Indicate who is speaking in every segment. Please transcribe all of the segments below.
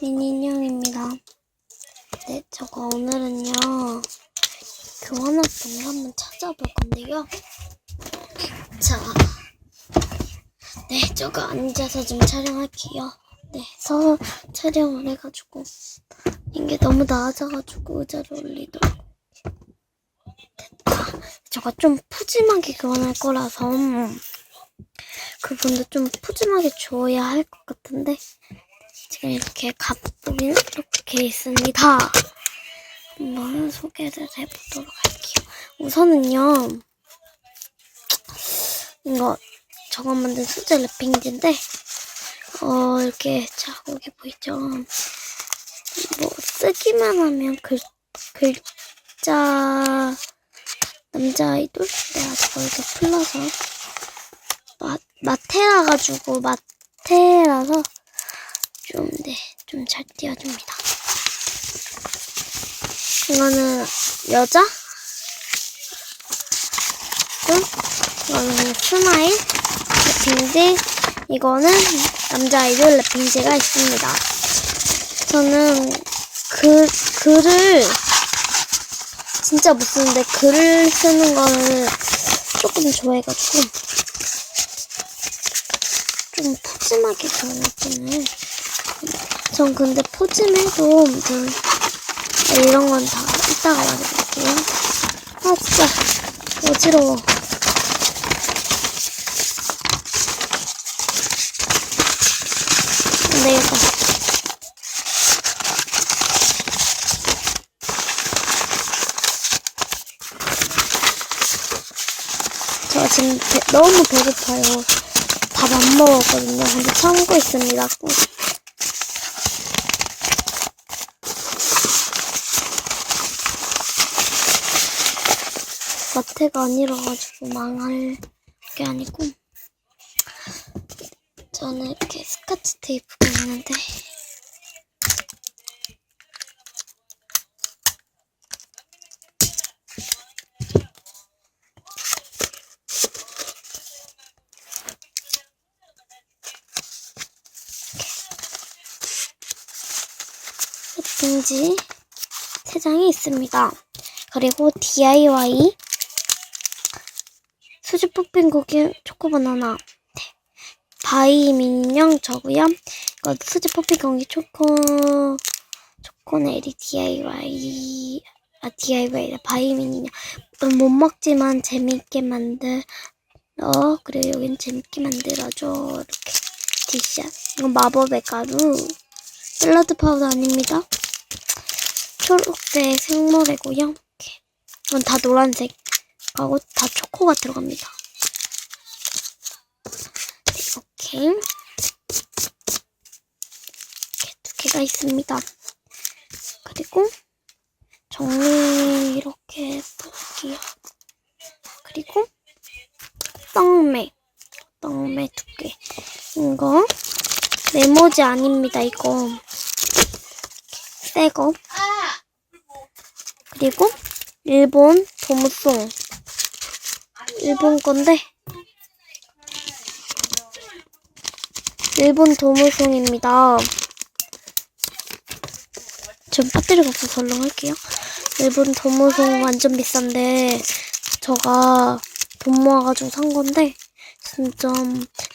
Speaker 1: 민인형입니다. 네, 저거 오늘은요, 교환학생을 한번 찾아볼 건데요. 자, 네, 저거 앉아서 좀 촬영할게요. 네, 서 촬영을 해가지고, 이게 너무 낮아가지고 의자를 올리도록. 됐다. 저거 좀 푸짐하게 교환할 거라서, 그분도 좀 푸짐하게 줘야 할 것 같은데, 지금 이렇게 가쁘긴 이렇게 있습니다. 한번 소개를 해보도록 할게요. 우선은요, 이거 저거 만든 수제 랩핑지인데, 어, 이렇게, 자, 여기 보이죠? 뭐, 쓰기만 하면 글, 글자, 남자 아이돌? 내가 저거 이렇게 풀러서, 마, 마테라 가지고, 마테라서, 좀, 네, 좀잘 띄워줍니다. 이거는 여자? 응? 이거는 스마일 랩핑지, 이거는 남자 아이돌 랩핑지가 있습니다. 저는 글, 글을 진짜 못 쓰는데 글을 쓰는 거는 조금 좋아해가지고 좀 푸짐하게 그런 느낌을 전 근데 푸짐해도 전 이런 건 다 이따가 말해볼게요. 아 진짜 어지러워. 안 되겠다. 저 지금 배- 너무 배고파요. 밥 안 먹었거든요. 근데 참고 있습니다. 마트가 아니라가지고 망할 게 아니고 저는 이렇게 스카치 테이프가 있는데 랩핑지 세 장이 있습니다. 그리고 DIY 수지 뽑힌 고기 초코바나나 네. 바이 민형 저고요. 이거 수지 뽑힌 고기 초코 초코네리 DIY 아 DIY다 바이 민형 못 먹지만 재밌게 만들 어 그리고 여긴 재밌게 만들어줘 이렇게 디샷 이건 마법의 가루 샐러드 파우더 아닙니다. 초록색 생모래고요. 이건 다 노란색. 하고 다 초코가 들어갑니다. 네, 이렇게 두 개가 있습니다. 그리고 정리 이렇게 해볼게요. 그리고 떡메 떡메 두 개. 이거 메모지 아닙니다. 이거 새거 그리고 일본 도무송 일본 건데 일본 도무송입니다. 전 배터리가 없어서 얼른 할게요. 일본 도무송 완전 비싼데 저가 돈 모아가지고 산 건데 진짜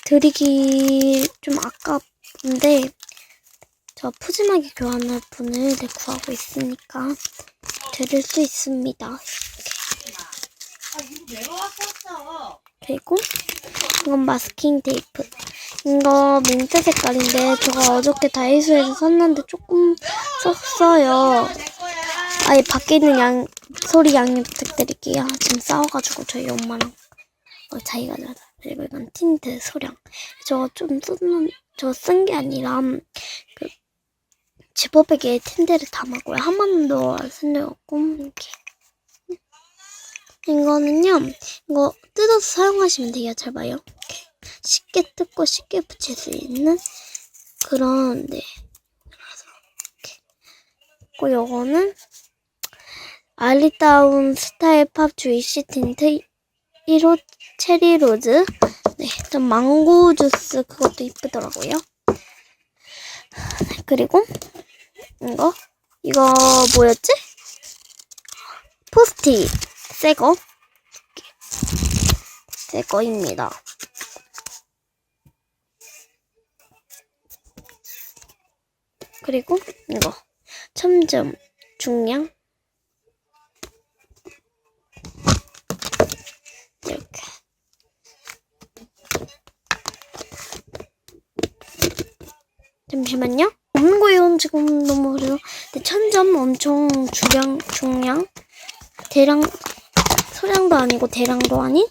Speaker 1: 드리기 좀 아깝는데 저 푸짐하게 교환할 분을 네, 구하고 있으니까 드릴 수 있습니다. 그리고 이건 마스킹 테이프. 이거 민트 색깔인데 제가 어저께 다이소에서 샀는데 조금 썼어요. 아예 밖에 있는 양 소리 양해 부탁드릴게요. 지금 싸워가지고 저희 엄마랑 어, 자기가 나 그리고 이건 틴트 소량. 저거 좀 쓰는 저 쓴 게 아니라 그 지퍼백에 틴트를 담았고요. 한 번도 안 쓴 적 없고 이렇게. 이거는요, 이거 뜯어서 사용하시면 돼요. 잘 봐요. 쉽게 뜯고 쉽게 붙일 수 있는 그런, 네. 그리고 요거는 알리다운 스타일 팝 주이시 틴트 1호 체리 로즈. 네, 좀 망고 주스 그것도 이쁘더라고요. 네, 그리고 이거 이거 뭐였지? 포스트잇 새거 새거입니다. 그리고 이거 첨점 중량 이렇게 잠시만요. 없는 거예요. 지금 너무 어려워. 근데 천점 엄청 주량 중량 대량 소량도 아니고 대량도 아닌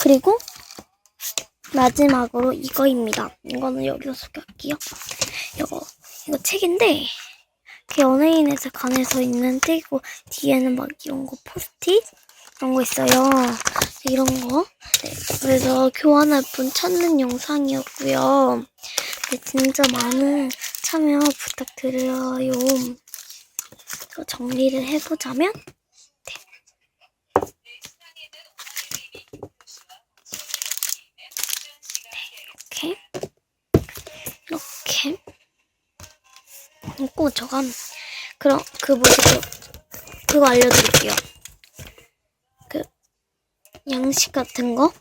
Speaker 1: 그리고 마지막으로 이거입니다. 이거는 여기서 소개할게요. 이거 이거 책인데 그 연예인에서 관해서 있는 책이고 뒤에는 막 이런 거 포스트잇 이런 거 있어요. 이런 거. 네, 그래서 교환할 분 찾는 영상이었고요. 네, 진짜 많은 참여 부탁드려요. 저 정리를 해보자면 이렇게 이렇게 있고 저가 그럼 그 뭐지 그 그거 알려드릴게요. 그 양식 같은 거.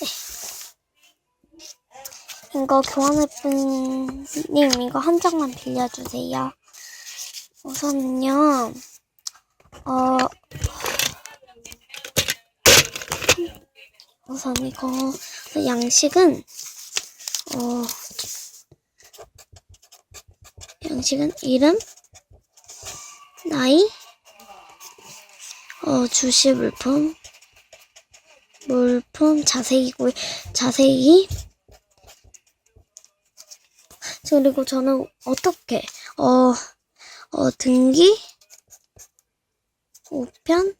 Speaker 1: 네. 이거 교환해분님 이거 한 장만 빌려주세요. 우선은요. 어 우선 이거 양식은 어 양식은 이름, 나이, 어 주시 물품, 물품 자세히 고 자세히. 그리고 저는 어떻게? 어 어, 등기? 우편?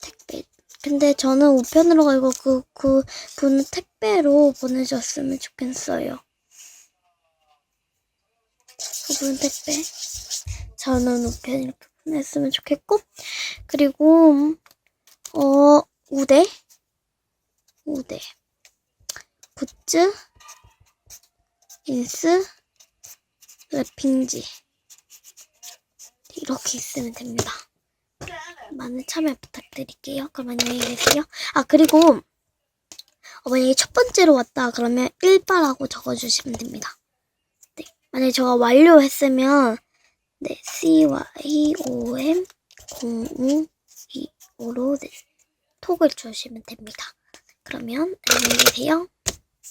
Speaker 1: 택배. 근데 저는 우편으로 가고 그, 그 분은 택배로 보내줬으면 좋겠어요. 그분 택배. 저는 우편 이렇게 보냈으면 좋겠고. 그리고, 어, 우대. 우대. 굿즈. 인스. 랩핑지. 이렇게 있으면 됩니다. 많은 참여 부탁드릴게요. 그럼 안녕히 계세요. 아, 그리고, 어, 만약에 첫 번째로 왔다 그러면 1바라고 적어주시면 됩니다. 네. 만약에 저가 완료했으면, 네, CYOM 052호로 네, 톡을 주시면 됩니다. 그러면 안녕히 계세요.